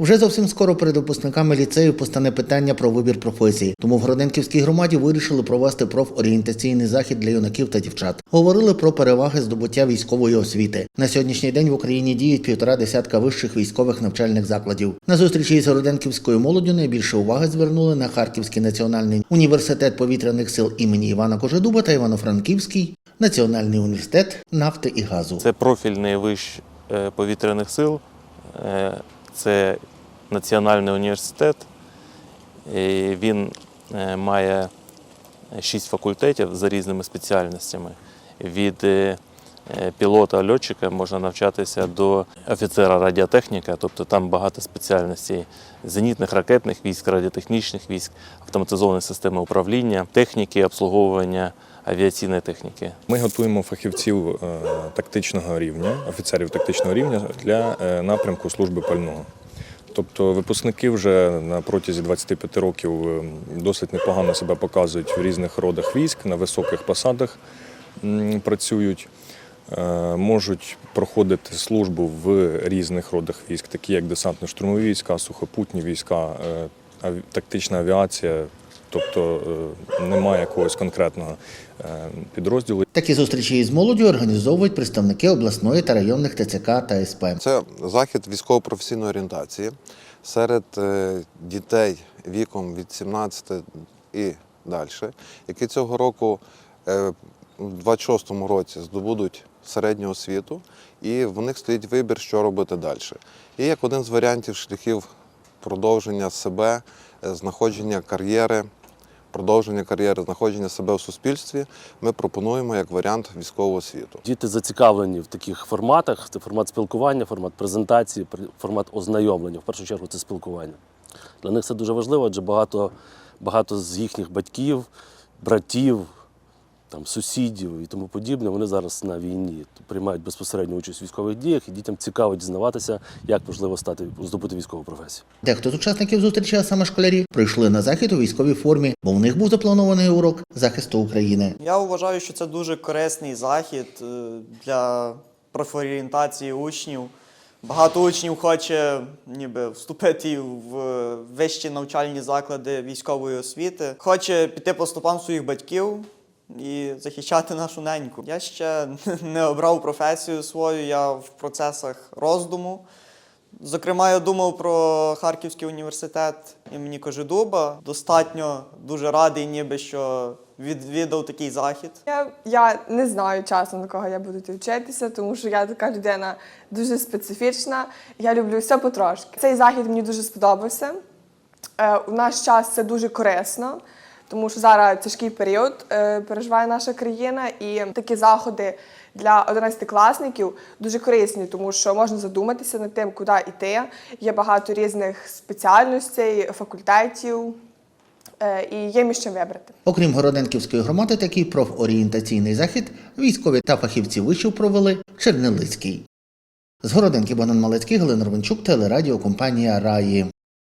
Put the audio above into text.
Вже зовсім скоро перед випускниками ліцею постане питання про вибір професії. Тому в Гроденківській громаді вирішили провести профорієнтаційний захід для юнаків та дівчат. Говорили про переваги здобуття військової освіти. На сьогоднішній день в Україні діють півтора десятка вищих військових навчальних закладів. На зустрічі з Гроденківською молоддю найбільше уваги звернули на Харківський національний університет повітряних сил імені Івана Кожедуба та Івано-Франківський національний університет нафти і газу. Це профільний виш е, повітряних сил, е, це Національний університет. І Він е, має шість факультетів за різними спеціальностями. Від е, е, пілота льотчика можна навчатися до офіцера радіотехніка, тобто там багато спеціальностей зенітних ракетних військ, радіотехнічних військ, автоматизованої системи управління, техніки, обслуговування авіаційної техніки. Ми готуємо фахівців тактичного рівня, офіцерів тактичного рівня для напрямку служби пального. Тобто випускники вже на протязі 25 років е, досить непогано себе показують в різних родах військ, на високих посадах працюють, е, можуть проходити службу в різних родах військ, такі як десантно-штурмові війська, сухопутні війська, е, тактична авіація. Тобто е, немає якогось конкретного е, підрозділу. Такі зустрічі із молоддю організовують представники обласної та районних ТЦК та СП. Це захід військово-професійної орієнтації серед е, дітей віком від 17 і далі, які цього року в 26-му році здобудуть середню освіту, і в них стоїть вибір, що робити далі. І як один з варіантів шляхів продовження себе, знаходження кар'єри. Продовження кар'єри, знаходження себе в суспільстві ми пропонуємо як варіант військового освіту. Діти зацікавлені в таких форматах. Це формат спілкування, формат презентації, пр- формат ознайомлення. В першу чергу це спілкування. Для них це дуже важливо, адже багато, багато з їхніх батьків, братів, там, сусідів і тому подібне, вони зараз на війні приймають безпосередню участь у військових діях, і дітям цікаво дізнаватися, як можливо стати здобути військову професію. Дехто з учасників зустрічі, а саме школярі, прийшли на захід у військовій формі, бо в них був запланований урок захисту України. Я вважаю, що це дуже корисний захід е, для профорієнтації учнів. Багато учнів хоче ніби вступити в вищі навчальні заклади військової освіти, хоче піти по стопам своїх батьків і захищати нашу неньку. Я ще не обрав професію свою, я в процесах роздуму. Зокрема, я думав про Харківський університет імені Кожедуба. Достатньо дуже радий, ніби що відвідав такий захід. Я, я не знаю часу, на кого я буду вчитися, тому що я така людина дуже специфічна. Я люблю все потрошки. Цей захід мені дуже сподобався. Е, у наш час це дуже корисно, тому що зараз тяжкий період е, переживає наша країна, і такі заходи для 11-класників дуже корисні, тому що можна задуматися над тим, куди йти. Є багато різних спеціальностей, факультетів, е, і є між чим вибрати. Окрім Городенківської громади, такий профорієнтаційний захід військові та фахівці вишів провели в Чернелицький. З Городенки Богдан Малецький, Галина Ровенчук, телерадіокомпанія Раї.